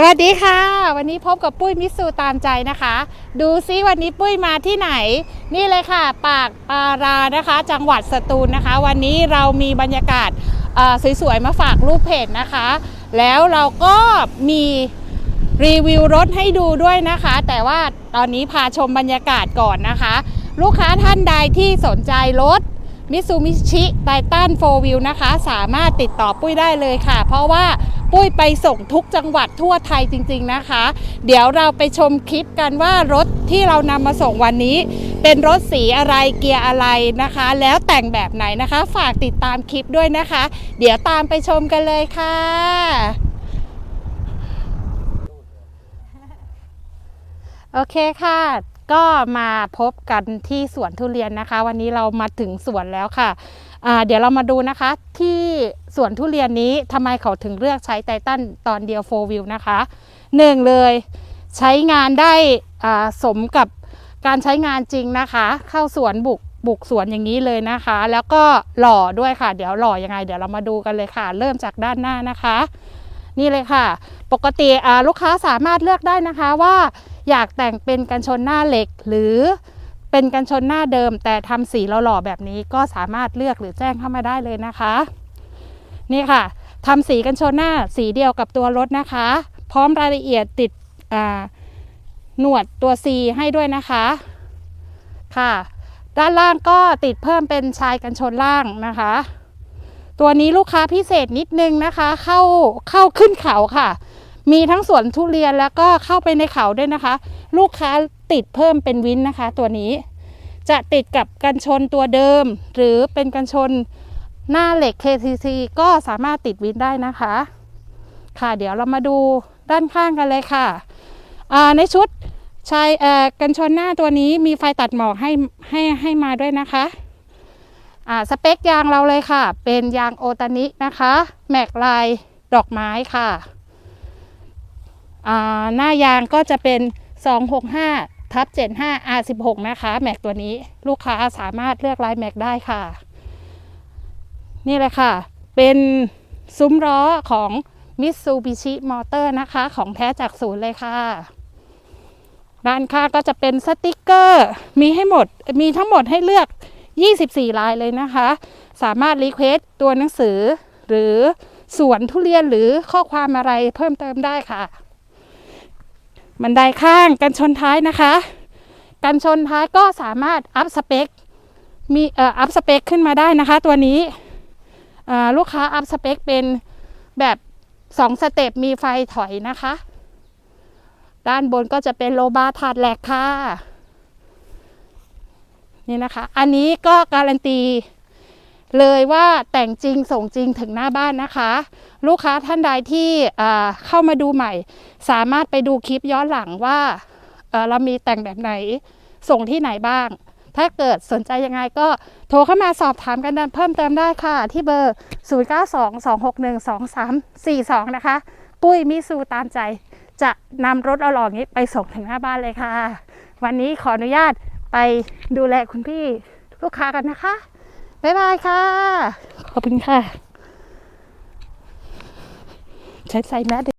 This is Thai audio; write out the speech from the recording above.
สวัสดีค่ะ วันนี้พบกับปุ้ยมิสูตามใจนะคะ ดูซิวันนี้ปุ้ยมาที่ไหน นี่เลยค่ะ ปากปารานะคะ จังหวัดสตูลนะคะ วันนี้เรามีบรรยากาศสวยๆมาฝากรูปเพจนะคะ แล้วเราก็มีรีวิวรถให้ดูด้วยนะคะ แต่ว่าตอนนี้พาชมบรรยากาศก่อนนะคะ ลูกค้าท่านใดที่สนใจรถมิซูมิชิไททันโฟวิลนะคะ สามารถติดต่อปุ้ยได้เลยค่ะ เพราะว่า ปุ้ยไปส่งทุกจังหวัดทั่วไทยจริง ๆนะคะ เดี๋ยวเราไปชมคลิปกันว่ารถที่เรานำมาส่งวันนี้ เป็นรถสีอะไรเกียร์อะไรนะคะ แล้วแต่งแบบไหนนะคะ ฝากติดตามคลิปด้วยนะคะ เดี๋ยวตามไปชมกันเลยค่ะโอเคค่ะ ก็มาพบกันที่สวนทุเรียนนะคะ วันนี้เรามาถึงสวนแล้วค่ะเดี๋ยวเรามาดูนะคะที่สวนทุเรียนนี้ทำไมเขาถึงเลือกใช้ไททันตอนเดียวโฟวิลนะคะหนึ่งเลยใช้งานได้สมกับการใช้งานจริงนะคะ เข้าสวนบุกบุกสวนอย่างนี้เลยนะคะ แล้วก็หล่อด้วยค่ะ เดี๋ยวหล่อยังไง เดี๋ยวเรามาดูกันเลยค่ะ เริ่มจากด้านหน้านะคะ นี่เลยค่ะ ปกติลูกค้าสามารถเลือกได้นะคะว่า อยากแต่งเป็นกันชนหน้าเหล็ก หรือเป็นกันชนหน้าเดิม แต่ทำสีหล่อๆแบบนี้ก็สามารถเลือกหรือแจ้งเข้ามาได้เลยนะคะ นี่ค่ะทำสีกันชนหน้าสีเดียวกับตัวรถนะคะ พร้อมรายละเอียดติดหนวดตัว C ให้ด้วยนะคะค่ะ ด้านล่างก็ติดเพิ่มเป็นชายกันชนล่างนะคะ ตัวนี้ลูกค้าพิเศษนิดนึงนะคะ เข้าเข้าขึ้นเขาค่ะ มีทั้งสวนทุเรียนแล้วก็เข้าไปในเขาด้วยนะคะ ลูกค้าติดเพิ่มเป็นวินนะคะ ตัวนี้ จะติดกับกันชนตัวเดิม หรือเป็นกันชนหน้าเหล็ก KCC ก็สามารถติดวินได้นะคะ ค่ะเดี๋ยวเรามาดูด้านข้างกันเลยค่ะในชุดชายกันชนหน้าตัวนี้มีไฟตัดหมอกให้ให้ให้มาด้วยนะคะอ่าสเปคยางเราเลยค่ะ เป็นยางโอตานินะคะ แม็กลายดอกไม้ค่ะ หน้ายางก็จะเป็น 265ทับ75 R16 นะคะแม็กตัวนี้ลูกค้าสามารถเลือกลายแม็กได้ค่ะ นี่เลยค่ะ เป็นซุ้มล้อของ Mitsubishi Motor นะคะ ของแท้จากศูนย์เลยค่ะด้านข้างก็จะเป็นสติกเกอร์ มีให้หมดมีทั้งหมดให้เลือก 24 ลายเลยนะคะ สามารถรีเควสตัวหนังสือ หรือสวนทุเรียนหรือข้อความอะไรเพิ่มเติมได้ค่ะ บันไดข้างกันชนท้ายนะคะ กันชนท้ายก็สามารถอัพสเปค มีเอ่ออัพสเปคขึ้นมาได้นะคะ ตัวนี้ลูกค้าอัพสเปคเป็นแบบสองสเต็ปมีไฟถอยนะคะ ด้านบนก็จะเป็นโลบาถาดแหลกค่ะ นี่นะคะ อันนี้ก็การันตี เลยว่าแต่งจริงส่งจริงถึงหน้าบ้านนะคะ ลูกค้าท่านใดที่เข้ามาดูใหม่ สามารถไปดูคลิปย้อนหลังว่าเรามีแต่งแบบไหนส่งที่ไหนบ้าง ถ้าเกิดสนใจยังไงก็โทรเข้ามาสอบถามกันเพิ่มเติมได้ค่ะ ที่เบอร์ 0922612342 นะคะ ปุ้ยมิซูตามใจจะนำรถเอาหล่อนี้ไปส่งถึงหน้าบ้านเลยค่ะ วันนี้ขออนุญาตไปดูแลคุณพี่ลูกค้ากันนะคะ บ๊ายบายค่ะ ขอบคุณค่ะ ใช้ใส่แมส